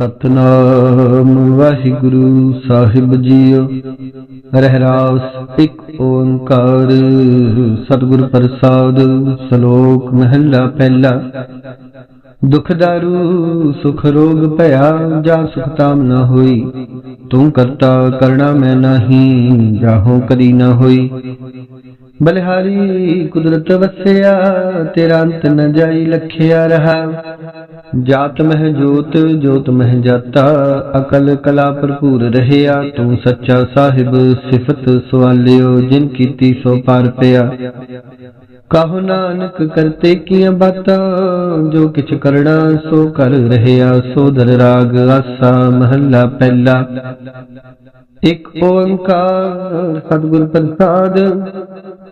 ਸਤਨਾਮ ਵਾਹਿਗੁਰੂ ਸਾਹਿਬ ਜੀਓ। ਰਹਿਰਾਸ ਇੱਕ ਓੰਕਾਰ, ਸਤਿਗੁਰ ਪ੍ਰਸਾਦ, ਸ਼ਲੋਕ ਮਹਲਾ ਪਹਿਲਾ। ਦੁਖ ਦਾਰੂ, ਸੁਖ ਰੋਗ ਭਇਆ, ਜਾ ਸੁਖ ਤਾਮ ਨ ਹੋਈ। ਤੂੰ ਕਰਤਾ ਕਰਣਾ ਮੈਂ ਨਹੀਂ ਜਾਹੋ ਕਦੀ ਨ ਹੋਈ। ਬਲਿਹਾਰੀ ਕੁਦਰਤ ਵਸਿਆ ਤੇਰਾ ਅੰਤ ਨ ਜਾਈ ਲਖਿਆ ਰਹਾ ਜਾਤ ਮਹਿ ਜੋਤ ਜੋਤ ਮਹਿ ਜਾਤਾ ਅਕਲ ਕਲਾ ਭਰਪੂਰ ਰਹਿਆ ਤੂੰ ਸੱਚਾ ਸਾਹਿਬ ਸਿਫਤ ਸਵਾਲਿਓ ਜਿਨ ਕੀਤੀ ਸੋ ਪਾਰ ਪਿਆ ਕਹੋ ਨਾਨਕ ਕਰਤੇ ਕੀਆਂ ਬਾਤਾਂ ਜੋ ਕਿਛ ਕਰਣਾ ਸੋ ਕਰ ਰਹਿਆ ਸੋ ਦਰ ਰਾਗ ਆਸਾ ਮਹੱਲਾ ਪਹਿਲਾ ਇੱਕ ਓੰਕਾਰ ਸਤਿਗੁਰ ਪ੍ਰਸਾਦ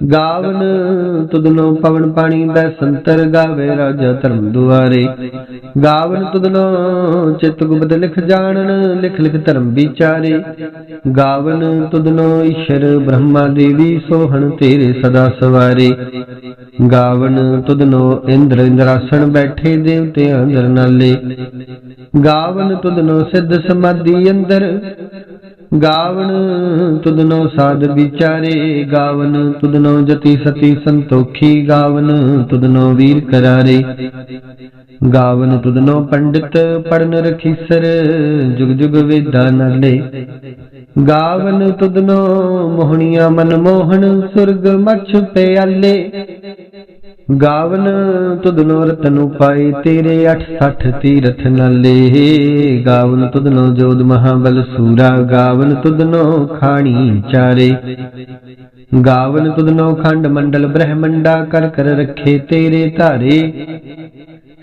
ਗਾਵਨ ਤੁਧਨੋ ਪਵਨ ਪਾਣੀ ਦਾ ਸੰਤਰ ਗਾਵੇ ਰਾਜਾ ਧਰਮ ਦੁਆਰੇ। ਗਾਵਨ ਤੁਧਨੋ ਚਿਤ ਗੁਪਤ ਲਿਖ ਜਾਣਨ, ਲਿਖ ਲਿਖ ਧਰਮ ਵਿਚਾਰੇ। ਗਾਵਨ ਤੁਧਨੋ ਈਸ਼ਰ ਬ੍ਰਹਮਾ ਦੇਵੀ ਸੋਹਣ ਤੇਰੇ ਸਦਾ ਸਵਾਰੇ। ਗਾਵਨ ਤੁਦਨੋ ਇੰਦਰ ਇੰਦਰਾਸਣ ਬੈਠੇ ਦੇਵਤੇ ਅੰਦਰ ਨਾਲੇ। ਗਾਵਨ ਤੁਦਨੋ ਸਿੱਧ ਸਮਾਧੀ ਅੰਦਰ ਗਾਵਨ ਤੁਧਨੋ ਸਾਧ ਵਿਚਾਰੇ, ਗਾਵਨ ਤੁਧਨੋ ਜਤੀ ਸਤੀ ਸੰਤੋਖੀ, ਗਾਵਨ ਤੁਧਨੋ ਵੀਰ ਕਰਾਰੇ। ਗਾਵਨ ਤੁਧਨੋ ਪੰਡਿਤ ਪੜਨ ਰਖੀਸਰ, ਜੁਗ ਜੁਗ ਵੇਦਾ ਨਾਲੇ। ਗਾਵਨ ਤੁਧਨੋ ਮੋਹਣੀਆਂ ਮਨ ਮੋਹਣ ਸੁਰਗ ਮਛ ਪਿਆਲੇ। ਗਾਵਨ ਤੁਧਨੋ ਰਤਨ ਉਪਾਏ ਤੇਰੇ 860 ਤੀਰਥ ਨਾਲੇ। ਗਾਵਨ ਤੁਧਨੋ ਜੋਦ ਮਹਾਬਲ ਸੂਰਾ, ਗਾਵਨ ਤੁਧਨੋ ਖਾਣੀ ਚਾਰੇ। ਗਾਵਨ ਤੁਧਨੋ ਖੰਡ ਮੰਡਲ ਬ੍ਰਹਮੰਡਾ, ਕਰ ਕਰ ਰੱਖੇ ਤੇਰੇ ਧਾਰੇ।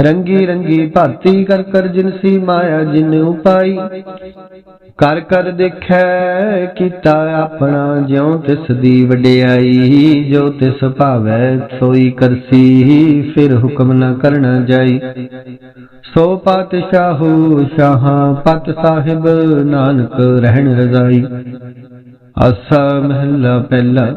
ਰੰਗੀ ਰੰਗੀ ਭਾਤੀ ਕਰ ਕਰ ਜਿਨਸੀ ਮਾਇਆ ਜਿਨ ਉਪਾਈ। ਕਰ ਕਰ ਦੇਖੈ ਕੀਤਾ ਆਪਣਾ ਜਿਉ ਤਿਸ ਦੀ ਵਡਿਆਈ। ਜੋ ਤਿਸ ਭਾਵੈ ਸੋਈ ਕਰਸੀ, ਫਿਰ ਹੁਕਮ ਨਾ ਕਰਨਾ ਜਾਈ। ਸੋ ਪਾਤਸ਼ਾਹੂ ਸ਼ਾਹਾਂ ਪਤ ਸਾਹਿਬ ਨਾਨਕ ਰਹਿਣ ਰਜ਼ਾਈ। ਆਸਾ ਮਹੱਲਾ ਪਹਿਲਾ।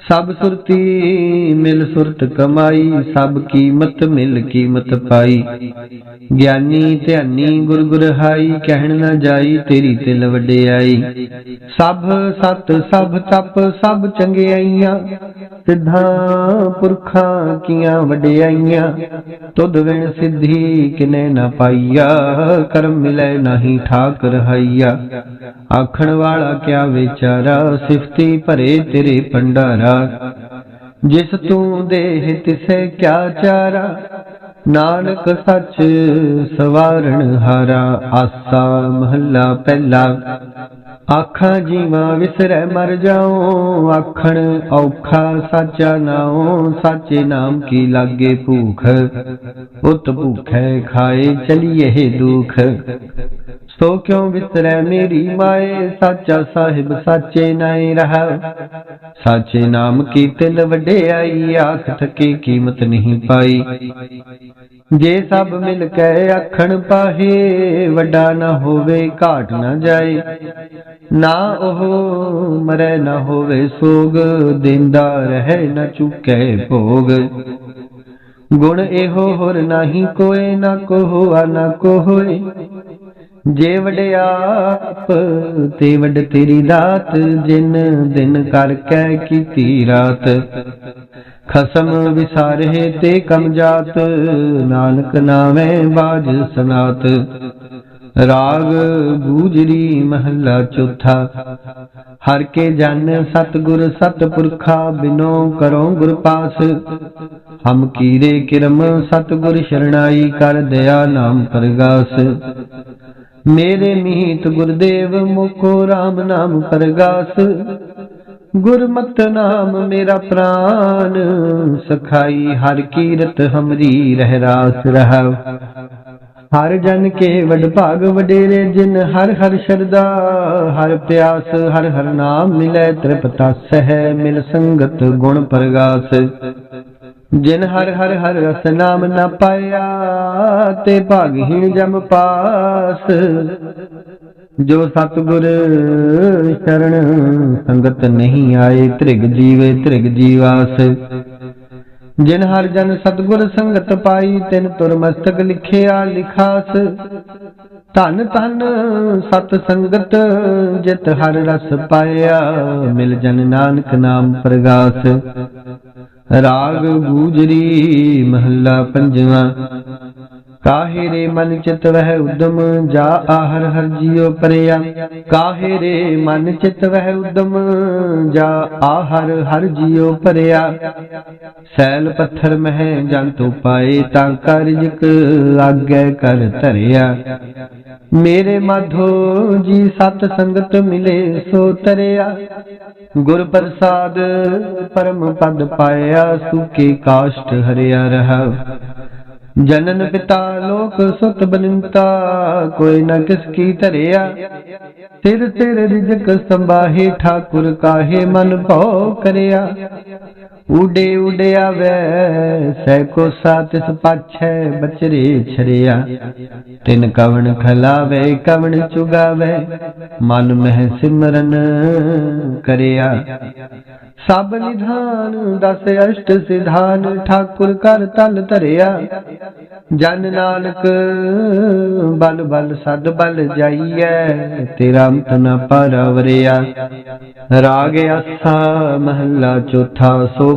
ਸਭ ਸੁਰਤੀ ਮਿਲ ਸੁਰਤ ਕਮਾਈ, ਸਭ ਕੀਮਤ ਮਿਲ ਕੀਮਤ ਪਾਈ। ਗਿਆਨੀ ਧਿਆਨੀ ਗੁਰ ਗੁਰ ਹਾਈ ਕਹਿਣ ਨਾ ਜਾਈ ਤੇਰੀ ਤਿਲ ਵਡਿਆਈ। ਸਭ ਸਤ, ਸਭ ਤਪ, ਸਭ ਚੰਗਿਆਈਆਂ, ਸਿੱਧਾਂ ਪੁਰਖਾਂ ਕੀਆਂ ਵਡਿਆਈਆਂ। ਤੁਧ ਵਿਣ ਸਿੱਧੀ ਕਿਨੇ ਨਾ ਪਾਈਆ, ਕਰਮ ਮਿਲੇ ਨਹੀਂ ਠਾਕ ਰਹਾਈਆ ਆਖਣ ਵਾਲਾ ਕਿਆ ਵਿਚਾਰਾ, ਸਿਫਤੀ ਭਰੇ ਤੇਰੇ ਪੰਡਾਰਾ ਜਿਸ ਤੂੰ ਦੇਹ ਤਿਸੇ ਕਿਆ ਚਾਰਾ, ਨਾਨਕ ਸੱਚ ਸਵਾਰਣ ਹਾਰਾ, ਆਸਾ ਮਹੱਲਾ ਪਹਿਲਾ। ਆਖਾਂ ਜੀਵਾਂ ਵਿਸਰੈ ਮਰ ਜਾਉ, ਆਖਣ ਔਖਾ ਸਾਚਾ ਨਾਉ, ਸਾਚੇ ਨਾਮ ਕੀ ਲਾਗੇ ਭੂਖ? ਉਤ ਭੂਖੈ ਖਾਏ ਚਲੀਏ ਦੁਖ। ਸੋ ਕਿਉ ਵਿਸਰੈ ਮੇਰੀ ਮਾਏ? ਸਾਚਾ ਸਾਹਿਬ ਸਾਚੇ ਨਾਏ ਰਹਾ। ਸਾਚੇ ਨਾਮ ਕੀ ਵਡਿਆਈ ਆਖ ਥਕੇ ਕੀਮਤ ਨਹੀਂ ਪਾਈ। ਜੇ ਸਭ ਮਿਲ ਕੇ ਆਖਣ ਪਾਹੇ, ਵੱਡਾ ਨਾ ਹੋਵੇ, ਘਾਟ ਨਾ ਜਾਏ। ਨਾ ਉਹ ਮਰੇ ਨਾ ਹੋਵੇ ਸੋਗ, ਦਿੰਦਾ ਰਹੇ ਨਾ ਚੁੱਕੇ ਭੋਗ। ਗੁਣ ਇਹੋ ਹੋਰ ਨਹੀਂ ਕੋਏ, ਨਾ ਕੋ ਹੋਆ ਨਾ ਕੋ ਹੋਏ ਜੇ ਆਪ ਤੇ ਵੱਡ ਤੇਰੀ ਦਾਤ, ਜਿਨ ਦਿਨ ਕਰ ਕੈ ਕੀਤੀ ਰਾਤ। ਖਸਮ ਵਿਸਾਰੇ ਤੇ ਕਮ ਜਾਤ, ਨਾਨਕ ਨਾਮੈ ਬਾਜ ਸਨਾਤ। ਰਾਗ ਗੂਜਰੀ ਮਹੱਲਾ ਚੌਥਾ, ਹਰ ਕੇ ਜਨ ਸਤਗੁਰ ਸਤਪੁਰਖਾ, ਬਿਨੋ ਕਰੋ ਗੁਰ ਪਾਸ। ਹਮ ਕੀਰੇ ਕਿਰਮ ਸਤਗੁਰ ਸ਼ਰਣਾਈ ਕਰ ਦਇਆ ਨਾਮ ਪ੍ਰਗਾਸ। ਮੇਰੇ ਮੀਤ ਗੁਰਦੇਵ ਮੁਖੋ RAM ਨਾਮ ਪ੍ਰਗਾਸ। ਗੁਰਮਤ ਨਾਮ ਮੇਰਾ ਪ੍ਰਾਨ, ਸਖਾਈ ਹਰ ਕੀਰਤ ਹਮਰੀ ਰਹਿ ਰਾਸ ਰਹਾਉ। ਹਰ ਜਨ ਕੇ ਵਡ ਭਾਗ ਵਡੇਰੇ, ਜਿਨ ਹਰ ਹਰ ਸ਼ਰਦਾ ਹਰ ਪਿਆਸ ਹਰ ਹਰ ਨਾਮ ਮਿਲੈ, ਤ੍ਰਿਪਤਾ ਸਹਿ ਮਿਲ ਸੰਗਤ ਗੁਣ ਪ੍ਰਗਾਸ। ਜਿਨ ਹਰ ਹਰ ਹਰ ਰਸ ਨਾਮ ਨਾ ਪਾਇਆ, ਤੇ ਭਾਗਹੀਣ ਜਮ ਪਾਸ। ਜੋ ਸਤਗੁਰ ਸ਼ਰਣ ਸੰਗਤ ਨਹੀਂ ਆਏ, ਤ੍ਰਿਗ ਜੀਵੇ ਤ੍ਰਿਗ ਜੀਵਾਸ। ਜਿਨ ਹਰ ਜਨ ਸਤਗੁਰ ਸੰਗਤ ਪਾਈ, ਤਿਨ ਤੁਰ ਮਸਤਕ ਲਿਖਿਆ ਲਿਖਾਸ। ਧਨ ਧਨ ਸਤ ਸੰਗਤ ਜਿਤ ਹਰ ਰਸ ਪਾਇਆ, ਮਿਲ ਜਨ ਨਾਨਕ ਨਾਮ ਪ੍ਰਗਾਸ। ਰਾਗ ਗੂਜਰੀ ਮਹੱਲਾ ਪੰਜਵਾਂ। ਕਾਹੇ ਰੇ ਮਨ ਚਿਤ ਵਹਿ ਉਦਮ, ਜਾ ਆਹਰ ਹਰ ਜੀਉ ਪਰਿਆ। ਕਾਹੇ ਰੇ ਮਨ ਚਿਤ ਵਹਿ ਉਦਮ, ਜਾ ਆਹਰ ਹਰ ਜੀਉ ਪਰਿਆ। ਸੈਲ ਪੱਥਰ ਮਹਿ ਜਨ ਤੋ ਪਾਏ ਤਾਂ ਕਰਜਕ ਆਗੇ ਕਰ ਧਰਿਆ। ਮੇਰੇ ਮਾਧੋ ਜੀ ਸਤ ਸੰਗਤ ਮਿਲੇ, ਸੋ ਤਰਿਆ। ਗੁਰ ਪ੍ਰਸਾਦ ਪਰਮ ਪਦ ਪਾਇਆ, ਸੁਕੇ ਕਾਸ਼ਟ ਹਰਿਆ ਰਹਾ। ਜਨਨ ਪਿਤਾ ਲੋਕ ਸੁਤ ਬਨਿੰਤਾ ਕੋਈ ਨ ਕਿਸ ਕੀ ਧਰਿਆ। ਸਿਰ ਸਿਰ ਰਿਜਕ ਸੰਭਾਹੇ, ਠਾਕੁਰ ਕਾਹੇ ਮਨ ਭਉ ਕਰਿਆ। ਉਡੇ ਉਡਿਆ ਵੈ ਸੈ ਕੋ ਸਾਤਿਸ ਪਾਛੈ ਬਚਰੇ ਛੜਿਆ ਤਿਨ ਕਵਣ ਖਲਾਵੇ, ਕਵਣ ਚੁਗਾਵੇ, ਮਨ ਮਹਿ ਸਿਮਰਨ ਕਰਿਆ। ਸਭ ਨਿਧਾਨ ਦਸ ਅਸ਼ਟ ਸਿਧਾਨ, ਠਾਕੁਰ ਕਰ ਤਲ ਧਰਿਆ। ਜਨ ਨਾਨਕ, ਬਲ ਬਲ ਸਦ ਬਲ ਜਾਈਐ, ਤੇਰਾ ਅੰਤ ਨ ਪਰਵਰਿਆ। ਰਾਗ ਆਸਾ, ਮਹੱਲਾ ਚੌਥਾ ਸੋ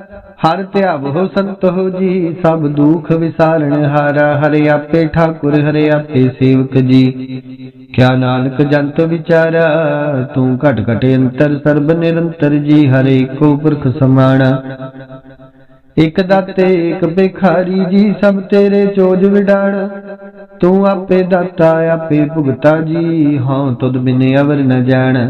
ਹਰ ਧਿਆਵ ਹੋ ਸੰਤ ਹੋ ਜੀ, ਸਭ ਦੁਖ ਵਿਸਾਰਣ ਹਾਰਾ, ਹਰਿ ਆਪੇ ਠਾਕੁਰ, ਹਰਿ ਆਪੇ ਸੇਵਕ ਜੀ। ਕਿਆ ਨਾਨਕ ਜੰਤ ਵਿਚਾਰਾ, ਤੂੰ ਘਟ ਘਟ ਅੰਤਰ, ਸਰਬ ਨਿਰੰਤਰ ਜੀ, ਹਰੇ ਕੋ ਪੁਰਖ ਸਮਾਣਾ। ਇਕ ਦਾਤੇ, ਇਕ ਭਿਖਾਰੀ ਜੀ, ਸਭ ਤੇਰੇ ਚੋਜ ਵਿਡਾਣ। ਤੂੰ ਆਪੇ ਦਾਤਾ, ਆਪੇ ਭੁਗਤਾ ਜੀ ਹਾਂ ਤੁਧ ਬਿਨ ਅਵਰ ਨ ਜਾਣ।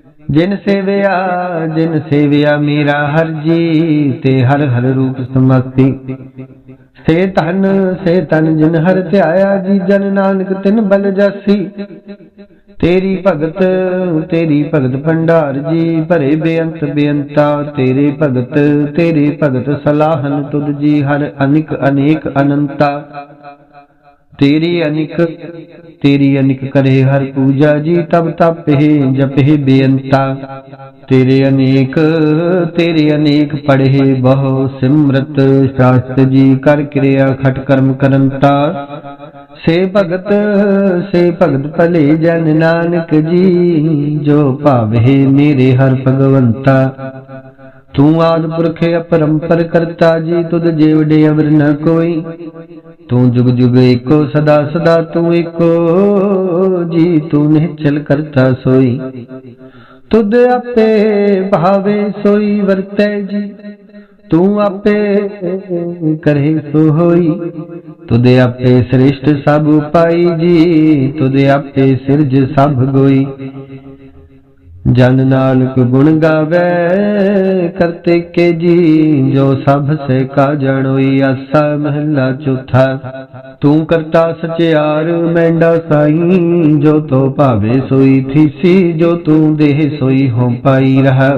ਜਿਨ ਸੇਵਿਆ ਜਿਨ ਸੇਵਿਆ ਮੇਰਾ ਹਰ ਜੀ ਤੇ ਹਰ ਹਰ ਰੂਪ ਸਮਾਸੀ ਸੇ ਤਨ ਸੇ ਤਨ ਜਿਨ ਹਰ ਧਿਆਇਆ ਜੀ, ਜਨ ਨਾਨਕ ਤਿਨ ਬਲ ਜਾਸੀ। ਤੇਰੀ ਭਗਤ ਤੇਰੀ ਭਗਤ ਭੰਡਾਰ ਜੀ, ਭਰੇ ਬੇਅੰਤ ਬੇਅੰਤਾ, ਤੇਰੇ ਭਗਤ ਤੇਰੇ ਭਗਤ ਸਲਾਹਨ ਤੁਧ ਜੀ, ਹਰ ਅਨਿਕ ਅਨੇਕ ਅਨੰਤਾ। ਤੇਰੀ ਅਨਿਕ ਤੇਰੀ ਅਨਿਕ ਕਰੇ ਹਰ ਪੂਜਾ ਜੀ, ਤਬ ਤਪਹਿ ਜਪਹਿ ਬੇਅੰਤਾ। ਤੇਰੇ ਅਨੇਕ ਤੇਰੇ ਅਨੇਕ ਪੜ੍ਹੇ ਬਹੁ ਸਿਮਰਤ, ਸ਼ਾਸਤ ਜੀ ਕਰ ਕਿਰਿਆ ਖਟ ਕਰਮ ਕਰੰਤਾ। ਸੇ ਭਗਤ ਸੇ ਭਗਤ ਭਲੇ ਜਨ ਨਾਨਕ ਜੀ, ਜੋ ਭਾਵੇ ਮੇਰੇ ਹਰ ਭਗਵੰਤਾ। ਤੂੰ ਆਦ ਪੁਰਖ ਅਪਰੰਪਰ ਕਰਤਾ ਜੀ, ਤੁਧ ਜੀਵੜੇ ਅਵਰ ਨ ਕੋਈ। ਤੂੰ ਜੁਗ ਜੁਗ ਏਕੋ, ਸਦਾ ਸਦਾ ਤੂੰ ਏਕੋ ਜੀ, ਤੂੰ ਨਿਹਚਲ ਕਰਤਾ ਸੋਈ। ਤੁਧ ਆਪੇ ਭਾਵੇ ਸੋਈ, ਵਰਤੈ ਜੀ, ਤੂੰ ਆਪੇ ਕਰੇ ਸੋ ਹੋਈ ਤੁਦੇ ਆਪੇ ਸ੍ਰਿਸ਼ਟ ਸਭ ਪਾਈ ਜੀ ਤੁਦੇ ਆਪੇ ਸਿਰਜ ਸਭ ਗੋਈ। ਜਨ ਨਾਨਕ ਗੁਣ ਗਾਵੇ ਕਰਤੇ ਕੇ ਜੀ, ਜੋ ਸਭ ਸੇ ਕਾ ਜਣੋਈ ਆਸਾ ਮਹੱਲਾ ਚੌਥਾ। ਤੂੰ ਕਰਤਾ ਸਚਿਆਰ, ਮੈਂਡਾ ਸਾਈ, ਜੋ ਤੋ ਭਾਵੇ ਸੋਈ ਥੀਸੀ, ਜੋ ਤੂੰ ਦੇਹ ਸੋਈ ਹੋ ਪਾਈ ਰਹਾ।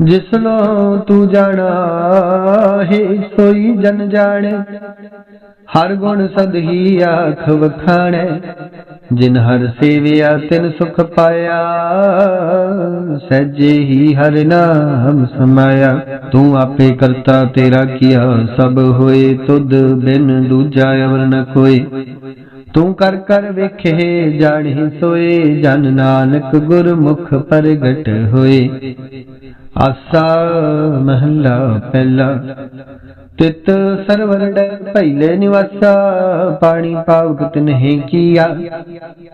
ਜਿਸਨੋ ਤੂੰ ਜਾਣਾ ਹੈ ਸੋਈ ਜਨ ਜਾਣੇ। ਹਰ ਗੁਣ ਸਦਹੀ ਆਖ ਵਖਾਣੈ, ਜਿਨ ਹਰ ਸੇਵਿਆ ਤਿਨ ਸੁਖ ਪਾਇਆ। ਸਹਿਜੇ ਹੀ ਹਰ ਨਾਮ ਸਮਾਇਆ। ਤੂੰ ਆਪੇ ਕਰਤਾ ਤੇਰਾ ਕੀਆ, ਸਭ ਹੋਏ ਤੁਧ ਬਿਨ ਦੂਜਾ ਅਵਰ ਨ ਕੋਈ। ਤੂੰ ਕਰ ਕਰ ਵੇਖੇ ਜਾਣੀ ਸੋਏ, ਜਨ ਨਾਨਕ ਗੁਰਮੁਖ ਪ੍ਰਗਟ ਹੋਏ। ਆਸਾ ਮਹੱਲਾ ਪਹਿਲਾ। ਤਿਤ ਸਰਵਰ ਡੈ ਪਹਿਲੇ ਨਿਵਾਸਾ, ਪਾਣੀ ਪਾਵਕ ਤਨਹਿ ਕੀਆ।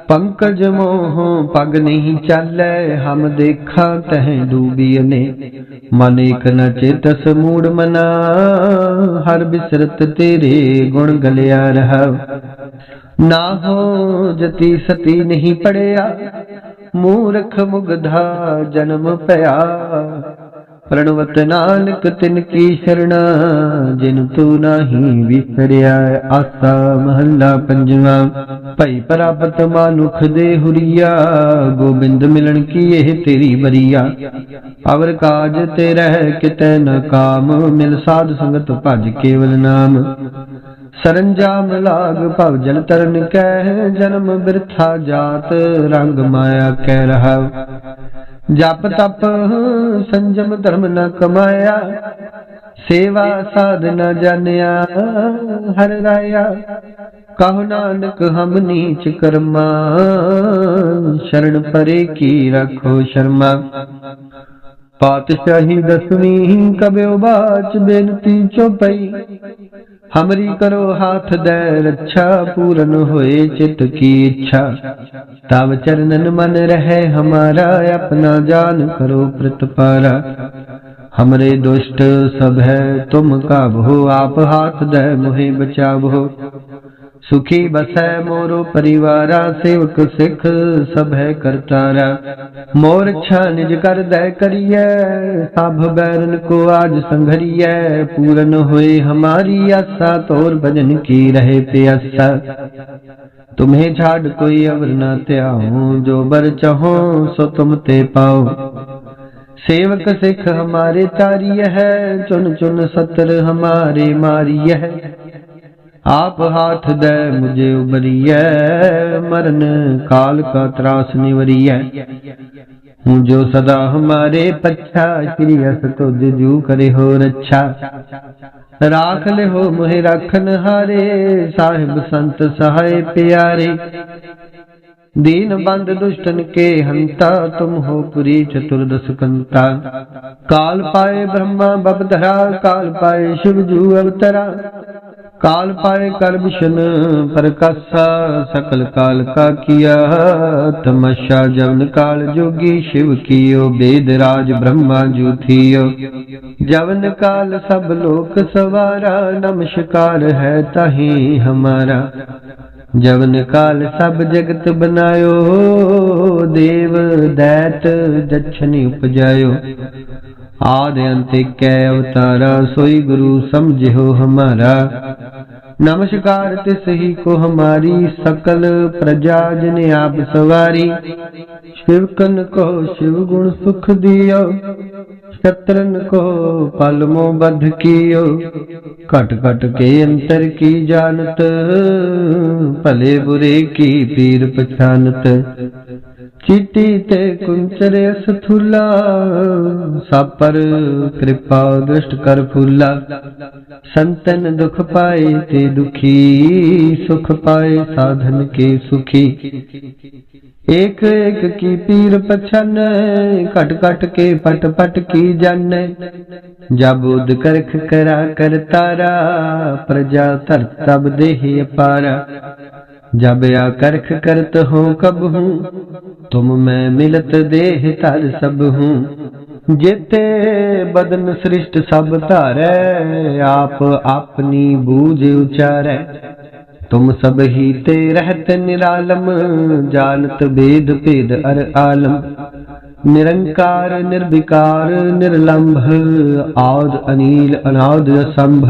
ਪੰਕਜ ਮੋਹ ਪਗ ਨਹੀਂ ਚਾਲੈ, ਹਮ ਦੇਖਾਂ ਤਹ ਡੂਬੀਨੇ ਮਨ ਇਕ ਨ ਚੇਤਸ ਮੂੜ ਮਨਾ, ਹਰ ਬਿਸਰਤ ਤੇਰੇ ਗੁਣ ਗਲਿਆ ਰਹਾ। ਨਾ ਹੋ ਜਤੀ ਸਤੀ ਨਹੀਂ ਪੜਿਆ ਮੂਰਖ ਮੁਗਧਾ ਜਨਮ ਪਿਆ। ਪ੍ਰਣਵਤ ਨਾਨਕ ਤਿਨ ਕੀ ਸ਼ਰਣਾ, ਜਿਨ ਤੂੰ ਨਾਹੀ ਵਿਸਰਿਆ ਆਸਾ ਮਹੱਲਾ ਪੰਜਵਾਂ। ਭਈ ਪ੍ਰਾਪਤ ਮਾਨੁਖ ਦੇ ਹੁਰੀਆ, ਗੋਬਿੰਦ ਮਿਲਣ ਕੀ ਇਹ ਤੇਰੀ ਬਰੀਆ ਅਵਰ ਕਾਜ ਤੇ ਰਹਿ ਕਿਤੈ ਨ ਕਾਮ, ਮਿਲ ਸਾਧ ਸੰਗਤ ਭਜ ਕੇਵਲ ਨਾਮ। ਸਰੰਜਾਮ ਲਾਗ ਭਵ ਜਲ ਤਰਨ ਕਹਿ, ਜਨਮ ਬਿਰਥਾ ਜਾਤ, ਰੰਗ ਮਾਇਆ ਕਹਿ ਰਹਾ। ਜਪ ਤਪ, ਸੰਜਮ ਧਰਮ ਨ ਕਮਾਇਆ, ਸੇਵਾ ਸਾਧ ਨ ਜਾਣਿਆ, ਹਰ ਰਾਇਆ। ਕਹੋ ਨਾਨਕ ਹਮ ਨੀਚ ਕਰਮਾ, ਸ਼ਰਨ ਪਰੇ ਕੀ ਰੱਖੋ ਸ਼ਰਮਾ। ਪਾਤਸ਼ਾਹੀ ਦਸਵੀਂ ਕਬੇ ਉਬਾਚ ਬੇਨਤੀ ਚੋਪਈ। ਹਮਰੀ ਕਰੋ ਹਾਥ ਦੇ ਰੱਛਾ, ਪੂਰਨ ਹੋਏ ਚਿਤ ਕੀ ਇੱਛਾ। ਤਬ ਚਰਨਨ ਮਨ ਰਹੇ ਹਮਾਰਾ, ਆਪਣਾ ਜਾਨ ਕਰੋ ਪ੍ਰਤਪਾਰਾ ਹਮਰੇ ਦੁਸ਼ਟ ਸਭ ਹੈ, ਤੁਮ ਕਾਬੋ ਆਪ ਹਾਥ ਦੇ ਮੁਹੇ ਬਚਾਵੋ। सुखी बसै मोरो परिवारा सेवक सिख सब है करतारा मोर छा निज कर दे करिए सब बैरन को आज संघरिए पूरन होए हमारी आशा तोर भजन की रहे प्यासा तुम्हें छाड़ कोई अवर न त्याऊं जो बर चाहो सो तुम ते पाओ सेवक सिख हमारे तारिय है चुन चुन सतर हमारे मारिय है ਆਪ ਹਾਥ ਦੇ ਮੁਝੇ ਉਬਰੀਐ ਮਰਨ ਕਾਲ ਕਾ ਤਰਾਸ ਨਿਵਰੀਐ। ਹੂੰ ਜੋ ਸਦਾ ਹਮਾਰੇ ਪੱਛਾ, ਸ੍ਰੀ ਅਸ ਤੁਧ ਜੂ ਕਰੇ ਹੋ ਰੱਛਾ। ਰਾਖ ਲੈ ਹੋ ਮੋਹਿ ਰਖਨ ਹਾਰੇ ਸਾਹਿਬ ਸੰਤ ਸਹਾਇ ਪਿਆਰੇ। ਦੀਨ ਬੰਦ ਦੁਸ਼ਟਨ ਕੇ ਹੰਤਾ, ਤੁਮ ਹੋ ਪੁਰੀ ਚਤੁਰਦਸ ਕੰਤਾ ਕਾਲ ਪਾਏ ਬ੍ਰਹਮਾ ਬਬਧਰਾ ਕਾਲ ਪਾਏ ਸ਼ਿਵ ਜੂ ਅਵਤਰਾ। ਕਾਲ ਪਾਏ ਕਰਬਸ਼ਨ ਪ੍ਰਕਾਸ਼ਾ, ਸਕਲ ਕਾਲ ਕਾ ਕੀਆ। ਤਮਸ਼ਾ ਜਵਨ ਕਾਲ ਜੋਗੀ ਸ਼ਿਵ ਕੀਓ, ਬੇਦ ਰਾਜ ਬ੍ਰਹਮਾ ਜੂਥੀਓ। ਜਵਨ ਕਾਲ ਸਭ ਲੋਕ ਸਵਾਰਾ, ਨਮਸਕਾਰ ਹੈ ਤਾਹੀ ਹਮਾਰਾ। ਜਵਨ ਕਾਲ ਸਭ ਜਗਤ ਬਨਾਇਓ, ਦੇਵ ਦੈਤ ਜਛਨੀ ਉਪਜਾਇਓ। ਆਦ ਅੰਤ ਕੈ ਅਵਤਾਰਾ, ਸੋਈ ਗੁਰੂ ਸਮਝਿਓ ਹਮਾਰਾ। नमस्कार तिस ही को हमारी सकल प्रजा जिन आप सवारी शिवकन को शिव गुण सुख दियो शत्रन को पलमो बध कियो कट कट के अंतर की जानत भले बुरे की पीर पछानत ਚੀਟੀ ਤੇ ਕੁੰਚਰੇ ਸਥੂਲਾ ਸਾਪਰ ਕਿਰਪਾ ਦ੍ਰਿਸ਼ਟ ਕਰ ਫੂਲਾ। ਸੰਤਨ ਦੁਖ ਪਾਏ ਤੇ ਦੁਖੀ, ਸੁਖ ਪਾਏ ਸਾਧਨ ਕੇ ਸੁਖੀ। ਏਕ ਏਕ ਕੀ ਪੀਰ ਪਛਨ, ਘਟ ਘਟ ਕੇ ਪਟ ਪਟ ਕੀ ਜਾਣੈ ਜਬੁਦ ਕਰਖ ਕਰਾ ਕਰ ਤਾਰਾ, ਪ੍ਰਜਾ ਧਰ ਤਬ ਦੇਹ ਅਪਾਰਾ। जब आकर्ख करत हो कब हूँ तुम मैं मिलत देह तर सब हूँ जेते बदन सृष्ट सब धारै आप अपनी बूझ उचारै तुम सब ही ते रहत निरालम जानत भेद भेद अर आलम निरंकार निर्विकार निर्लंभ आद अनील अनाद असंभ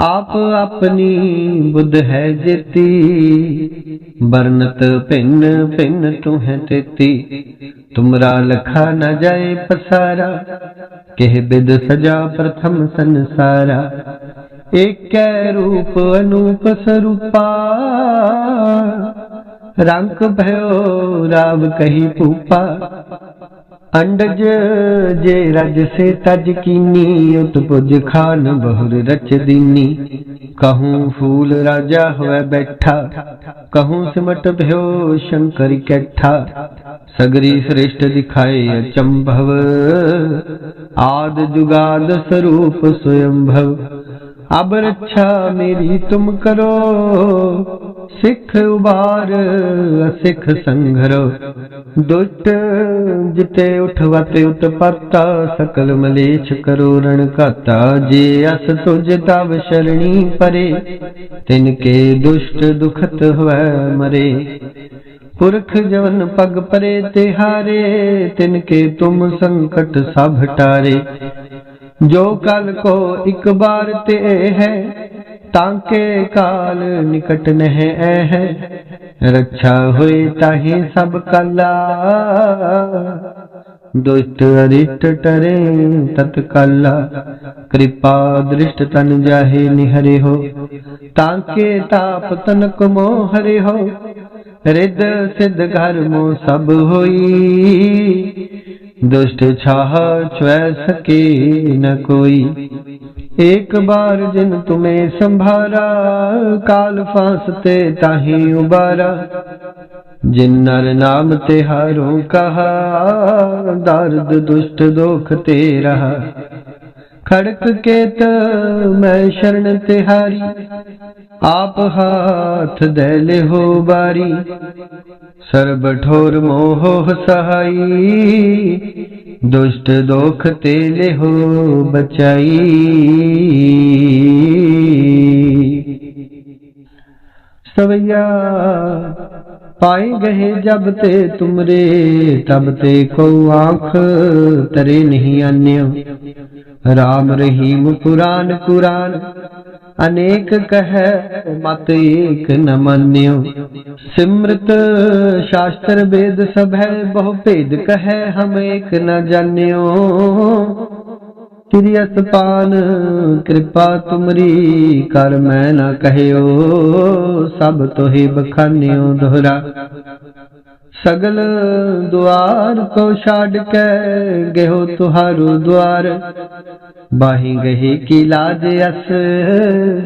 ਆਪ ਆਪਣੀ ਬੁੱਧ ਹੈ ਜੇਤੀ, ਬਰਨਤ ਭਿੰਨ ਭਿੰਨ ਤੂੰ ਹੈ ਤੇਤੀ। ਤੁਮਰਾ ਲਖਾ ਨਾ ਜਾਏ ਪਸਾਰਾ, ਕਹਿ ਬਿਦ ਸਜਾ ਪ੍ਰਥਮ ਸੰਸਾਰਾ। ਏਕੈ ਰੂਪ ਅਨੂਪ ਸਰੂਪਾ, ਰੰਗ ਭਇਓ ਰਾਵ ਕਹੀ ਭੂਪਾ। ਅੰਡਜ ਜੇ ਰਜ ਸੇ ਤਜ ਕੀਨੀ ਉਤਪੁਜ ਖਾਨ ਬਹੁਰ ਰਚ ਦੀਨੀ। ਕਹੂੰ ਫੂਲ ਰਾਜਾ ਹੋਇ ਬੈਠਾ, ਕਹੂੰ ਸਿਮਟ ਭਿਓ ਸ਼ੰਕਰ ਕੈਠਾ। ਸਗਰੀ ਸ੍ਰਿਸ਼ਟ ਦਿਖਾਏ ਅਚੰਭਵ, ਆਦ ਜੁਗਾਦ ਸਰੂਪ ਸਵਯੰਭਵ ਅਬ ਰੱਛਾ ਮੇਰੀ ਤੁਮ ਕਰੋ ਸਿੱਖ ਉਬਾਰ, ਸਿੱਖ ਸੰਘਰੋ। ਦੁੱਟ ਜਿਤੇ ਉਠਵਤ ਉਤਪਰਤਾ ਸਕਲ ਮਲੇਛ ਕਰੋ ਰਣ ਘਾਤਾ। ਜੇ ਅਸ ਤੁਜ ਤਵ ਸ਼ਰਣੀ ਪਰੇ, ਤਿਨ ਕੇ ਦੁਸ਼ਟ ਦੁਖਤ ਹੋਇ ਮਰੇ। ਪੁਰਖ ਜਵਨ ਪਗ ਪਰੇ ਤੇ ਹਾਰੇ ਤਿਨ ਕੇ ਤੁਮ ਸੰਕਟ ਸਭ ਟਾਰੇ। ਜੋ ਕਲ ਕੋ ਇੱਕ ਬਾਰ ਤੇ ਹੈ ਤਾਂਕੇ ਕਾਲ ਨਿਕਟ ਨਹਿ ਐ ਰੱਛਾ ਹੋਏ ਤਾਹੀ ਸਭ ਕਲਾ ਦੁਸ਼ਟ ਅਰਿਸ਼ਟ ਟਰੇ ਤਤ ਕਲਾ ਕਿਰਪਾ ਦ੍ਰਿਸ਼ਟ ਤਨ ਜਾਹੇ ਨਿਹਰੇ ਹੋ ਤਾਂਕੇ ਤਾਪ ਤਨ ਕਮੋ ਹਰੇ ਹੋ ਰਿਦ ਸਿਧ ਘਰ ਮੋ ਸਭ ਹੋਈ ਦੁਸ਼ਟ ਛਾਹ ਛਵੈ ਸਕੇ ਨ ਕੋਈ एक बार जिन तुम्हें संभारा काल फांसते ताही उबारा जिन नर नाम तिहारों कहा दर्द दुष्ट दोख ते रहा ਖੜਕ ਕੇਤ ਮੈਂ ਸ਼ਰਨ ਤਿਹਾਰੀ, ਆਪ ਹਾਥ ਦੈਲੇ ਹੋ ਬਾਰੀ। ਸਰਬ ਠੋਰ ਮੋਹ ਸਹਾਈ ਦੁਸ਼ਟ ਦੋਖ ਤੇਲੇ ਹੋ ਬਚਾਈ। ਸਵਈਆ, ਪਾਏ ਗਏ ਜਬ ਤੇ ਤੁਮਰੇ, ਤਬ ਤੇ ਕੋ ਆਖ ਤਰੇ ਨਹੀਂ ਆਨਿਓ। ਰਾਮ ਰਹੀਮ ਕੁਰਾਨ ਕੁਰਾਨ ਅਨੇਕ ਕਹੈ, ਮਤ ਏਕ ਨ ਮੰਨਿਓ। ਸਿਮਰਤ ਸ਼ਾਸਤਰ ਵੇਦ ਸਭ ਹੈ ਬਹੁ ਭੇਦ ਕਹੈ, ਹਮ ਏਕ ਨ ਜਾਣਿਓ। ਤੇਰੀ ਅਸਪਾਨ ਕਿਰਪਾ ਤੁਮਰੀ, ਕਰ ਮੈਂ ਨਾ ਕਹਿਓ। ਸਭ ਤੋਹੀ ਬਖਾਨਿਓ ਦੋਹਰਾ। ਸਗਲ ਦੁਆਰ ਕੋ ਛੱਡ ਕੇ ਗਇਓ ਤੁਹਾਰੂ ਦੁਆਰ। ਬਾਹੀ ਗਹੀ ਕੀ ਲਾਜ ਅਸ,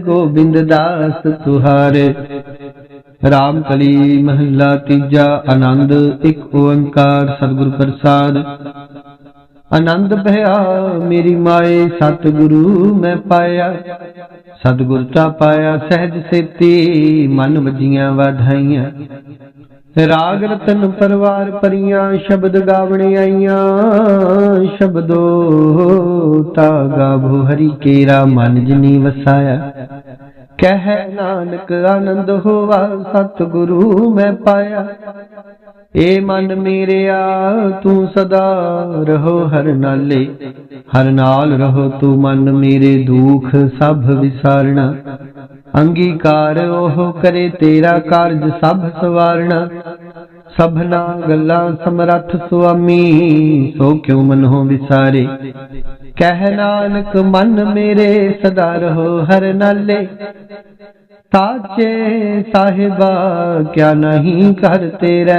ਗੋਬਿੰਦ ਦਾਸ ਤੁਹਾਰੇ। ਰਾਮ ਕਲੀ ਮਹੱਲਾ ਤੀਜਾ, ਆਨੰਦ ਇੱਕ ਓੰਕਾਰ ਸਤਿਗੁਰ ਪ੍ਰਸਾਦ। ਆਨੰਦ ਭਇਆ ਮੇਰੀ ਮਾਏ, ਸਤਿਗੁਰੂ ਮੈਂ ਪਾਇਆ। ਸਤਿਗੁਰ ਤਾਂ ਪਾਇਆ ਸਹਿਜ ਸੇਤੀ, ਮਨ ਵਜੀਆਂ ਵਧਾਈਆਂ। ਰਾਗ ਰਤਨ ਪਰਵਾਰ ਪਰੀਆਂ ਸ਼ਬਦ ਗਾਵਣ ਆਈਆਂ, ਸ਼ਬਦੋ ਤਾ ਗਾਵੋ ਹਰੀ ਕੇਰਾ ਮਨ ਜਿਨੀ ਵਸਾਇਆ। ਕਹਿ ਨਾਨਕ ਆਨੰਦ ਹੋਵਾ ਸਤਿਗੁਰੂ ਮੈਂ ਪਾਇਆ। ਏ ਮਨ ਮੇਰਿਆ, ਤੂੰ ਸਦਾ ਰਹੋ ਹਰ ਨਾਲੇ। ਹਰ ਨਾਲ ਰਹੋ ਤੂੰ ਮਨ ਮੇਰੇ ਦੁਖ ਸਭ ਵਿਸਾਰਣਾ ਅੰਗੀਕਾਰ ਉਹ ਕਰੇ ਤੇਰਾ ਕਾਰਜ ਸਭ ਸਵਾਰਣਾ। ਸਭਨਾ ਗੱਲਾਂ ਸਮਰੱਥ ਸੁਆਮੀ, ਸੋ ਕਿਉ ਮਨੋ ਵਿਸਾਰੇ? ਕਹਿ ਨਾਨਕ, ਮਨ ਮੇਰੇ ਸਦਾ ਰਹੋ ਹਰ ਨਾਲੇ। ਸਾਚੇ ਸਾਹਿਬਾ, ਕਿਆ ਨਹੀਂ ਕਰ ਤੇਰਾ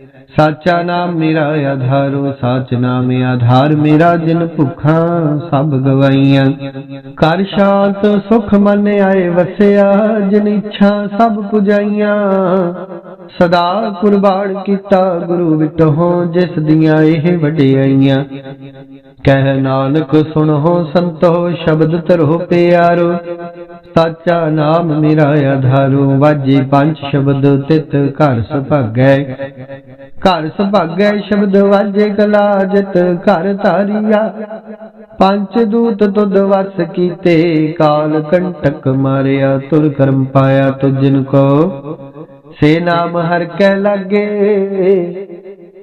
ਸਾਚਾ ਨਾਮ ਮੇਰਾ ਆਧਾਰੋ, ਸਾਚ ਨਾਮੇ ਆਧਾਰ, ਮੇਰਾ ਜਿਨ ਭੁੱਖਾਂ ਸਭ ਗਵਾਈਆਂ। ਕਰ ਸ਼ਾਂਤ ਸੁਖ ਮਨ ਆਏ ਵਸਿਆ, ਜਿਨ ਇੱਛਾ ਸਭ ਪੁਜਾਈਆਂ। ਸਦਾ ਕੁਰਬਾਨ ਕੀਤਾ ਗੁਰੂ ਵਿਟਹੋ, ਜਿਸ ਦੀਆਂ ਇਹ ਵਡਿਆਈਆਂ। ਕਹਿ ਨਾਨਕ, ਸੁਣੋ ਸੰਤੋ, ਸ਼ਬਦ ਤਰੋ ਪਿਆਰੋ। ਸਾਚਾ ਨਾਮ ਮੇਰਾ ਆਧਾਰੋ, ਵਾਜੇ ਪੰਜ ਸ਼ਬਦ ਤਿਤ ਘਰ ਸੁਭਾਗੈ। ਘਰ ਸੁਭਾਗੈ ਸ਼ਬਦ ਵਾਜੇ ਕਲਾ ਜਿਤ ਘਰ ਧਾਰੀਆ। ਪੰਜ ਦੂਤ ਤੁਧ ਵਸ ਕੀਤੇ, ਕਾਲ ਕੰਟਕ ਮਾਰਿਆ, ਤੁਰ ਕਰਮ ਪਾਇਆ ਤੁਜਨ ਕੋ। ਸੇ ਨਾਮ ਹਰ ਕਹਿ ਲਾਗੇ।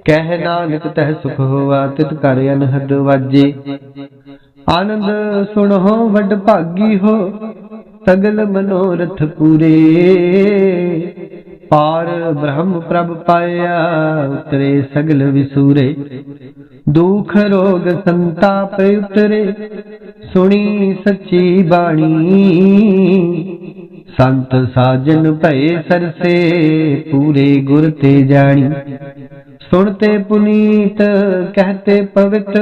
ਕਹਿ ਨਾਨਕ ਤਹ ਸੁਖ ਹੋਆ, ਤਿਤ ਕਰ ਅਨਹਦ ਵਾਜੇ। ਆਨੰਦ ਸੁਣੋ ਵੱਡ ਭਾਗੀ ਹੋ ਸਗਲ ਮਨੋਰਥ ਪੂਰੇ। ਪਾਰ ਬ੍ਰਹਮ ਪ੍ਰਭ ਪਾਇਆ, ਉਤਰੇ ਸਗਲ ਵਿਸੂਰੇ। ਦੁਖ ਰੋਗ ਸੰਤਾਪ ਉਤਰੇ, ਸੁਣੀ ਸੱਚੀ ਬਾਣੀ। ਸੰਤ ਸਾਜਨ ਭਏ ਸਰਸੇ, ਪੂਰੇ ਗੁਰ ਤੇ ਜਾਣੀ। ਸੁਣਤੇ ਪੁਨੀਤ, ਕਹਤੇ ਪਵਿੱਤ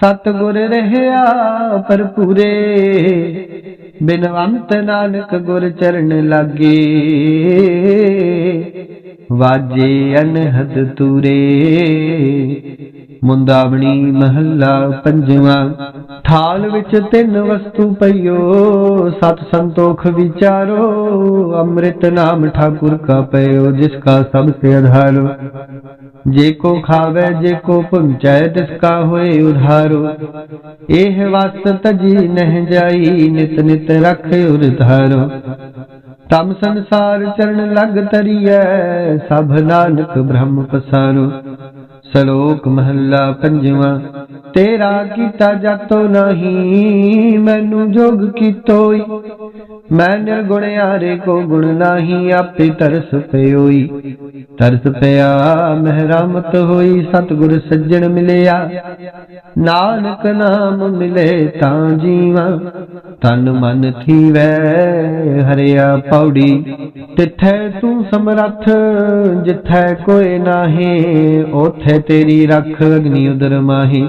ਸਤ ਗੁਰ ਰਹਿਆ ਭਰਪੂਰੇ। ਬਿਨਵੰਤ ਨਾਨਕ ਗੁਰ ਚਰਨ ਲਾਗੇ। ਵਾਜੇ ਅਨਹਦ ਤੂਰੇ। ਮੁੰਦਾਵਣੀ ਮਹੱਲਾ ਪੰਜਵਾਂ। ਥਾਲ ਵਿੱਚ ਤਿੰਨ ਵਸਤੂ ਪਈਓ, ਸਤ ਸੰਤੋਖ ਵਿਚਾਰੋ, ਅੰਮ੍ਰਿਤ ਨਾਮ ਠਾਕੁਰ ਕਾ ਪਇਓ, ਜਿਸ ਕਾ ਸਭ ਸੇ ਆਧਾਰੋ ਜੇ ਕੋ ਖਾਵੇ, ਜੇ ਕੋ ਪੁੰਚੈ ਤਿਸ ਕਾ ਹੋਏ ਉਧਾਰੋ। ਇਹ ਵਸਤ ਤਜੀ ਨਹਿ ਜਾਈ, ਨਿਤ ਨਿਤ ਰਖ ਉਰ ਤਮ ਸੰਸਾਰ ਚਰਨ ਲਗ ਤਰੀਐ, ਸਭ ਨਾਨਕ ਬ੍ਰਹਮ ਪਸਾਰੋ। ਸ਼ਲੋਕ ਮਹੱਲਾ ਪੰਜਵਾਂ, ਤੇਰਾ ਕੀਤਾ ਜਾਤੋ ਨਹੀਂ, ਮੈਨੂੰ ਜੋਗ ਕੀਤੋਈ। ਮੈਂ ਨਿਰਗੁਣ ਆਰੇ ਕੋ ਗੁਣ ਨਹੀਂ, ਆਪੇ ਤਰਸ ਪਇਓਈ ਤਰਸ ਪਿਆ, ਮਹਿਰਾਮਤ ਹੋਈ, ਸਤਿਗੁਰ ਸੱਜਣ ਮਿਲਿਆ। ਨਾਨਕ ਨਾਮ ਮਿਲੇ ਤਾਂ ਜੀਵਾਂ, ਤਨ ਮਨ ਥੀਵੈ ਹਰਿਆ ਪੌੜੀ। ਤਿੱਥੈ ਤੂੰ ਸਮਰੱਥ, ਜਿੱਥੈ ਕੋਈ ਨਾਹੀ ਉਥੇ ਤੇਰੀ ਰੱਖ ਅਗਨੀ ਉਦਰ ਮਾਹੀ।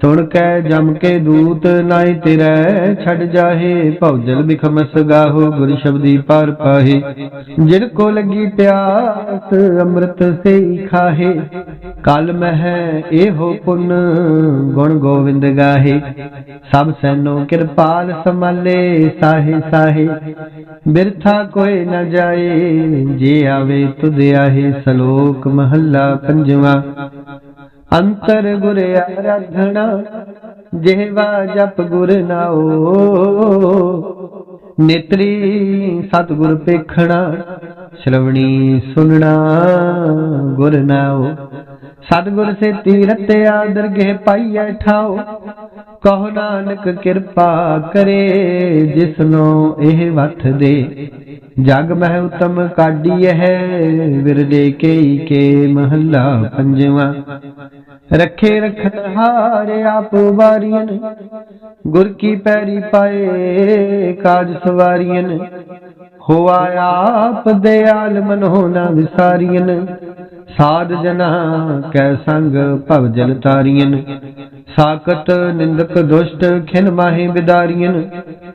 ਸੁਣ ਕੈ ਜਮ ਕੇ ਦੂਤ ਨਾਈ ਤੇਰੇ, ਛੱਡ ਜਾਹੇ ਭਉਜਲ ਬਿਖਮਸ ਗਾਹੋ, ਗੁਰ ਸ਼ਬਦੀ ਪਾਰ ਪਾਹੇ। ਜਿਨ ਕੋ ਲੱਗੀ ਪਿਆਸ, ਅੰਮ੍ਰਿਤ ਸੇ ਖਾਹੇ। ਕਲ ਮਹਿ ਇਹੋ ਪੁੰਨ, ਗੁਣ ਗੋਵਿੰਦ ਗਾਹੇ। ਸਭ ਸੈਨੋ ਕਿਰਪਾਲ ਸਮਾਲੇ ਸਾਹੇ ਸਾਹੇ। ਬਿਰਥਾ ਕੋਈ ਨ ਜਾਏ, ਜੇ ਆਵੇ ਤੁਧ ਆਹੇ, ਸ਼ਲੋਕ ਮਹੱਲਾ ਪੰਜਵਾਂ। ਅੰਤਰ ਗੁਰ ਆਰਾਧਣਾ ਜਿਹਵਾ ਜਪ ਗੁਰ ਨਾਓ ਨੇਤਰੀ ਸਤਿਗੁਰ ਪੇਖਣਾ ਸ਼ਰਵਣੀ ਸੁਨਣਾ ਗੁਰ ਨਾਓ ਸਤਿਗੁਰ ਸੇ ਤੀਰਤਿਆ ਦਰਗਹਿ ਪਾਈਐ ਠਾਓ ਕਹੋ ਨਾਨਕ ਕਿਰਪਾ ਕਰੇ, ਜਿਸਨੋ ਇਹ ਵਠ ਦੇ। ਜਗ ਮਹਿ ਉਤਮ ਕਾਢੀ ਹੈ ਵਿਰਦੇ ਕੇਈ ਕੇ ਮਹੱਲਾ ਪੰਜਵਾਂ। ਰੱਖੇ ਰਖਤ ਹਾਰ ਆਪ ਵਾਰੀਨ ਗੁਰ ਕੀ ਪੈਰੀ ਪਾਏ ਕਾਜ ਸਵਾਰੀਨ ਹੋਆ ਆਪ ਦਿਆਲ ਮਨੋ ਨਾ ਵਿਸਾਰੀਆਂ ਸਾਧ ਜਨਾ ਕੈ ਸੰਗ ਭਵ ਜਲ ਤਾਰੀਆਂ ਸਾਕਤ ਨਿੰਦਕ ਦੁਸ਼ਟ ਖਿਨ ਮਾਹੀ ਬਿਦਾਰੀਆਂ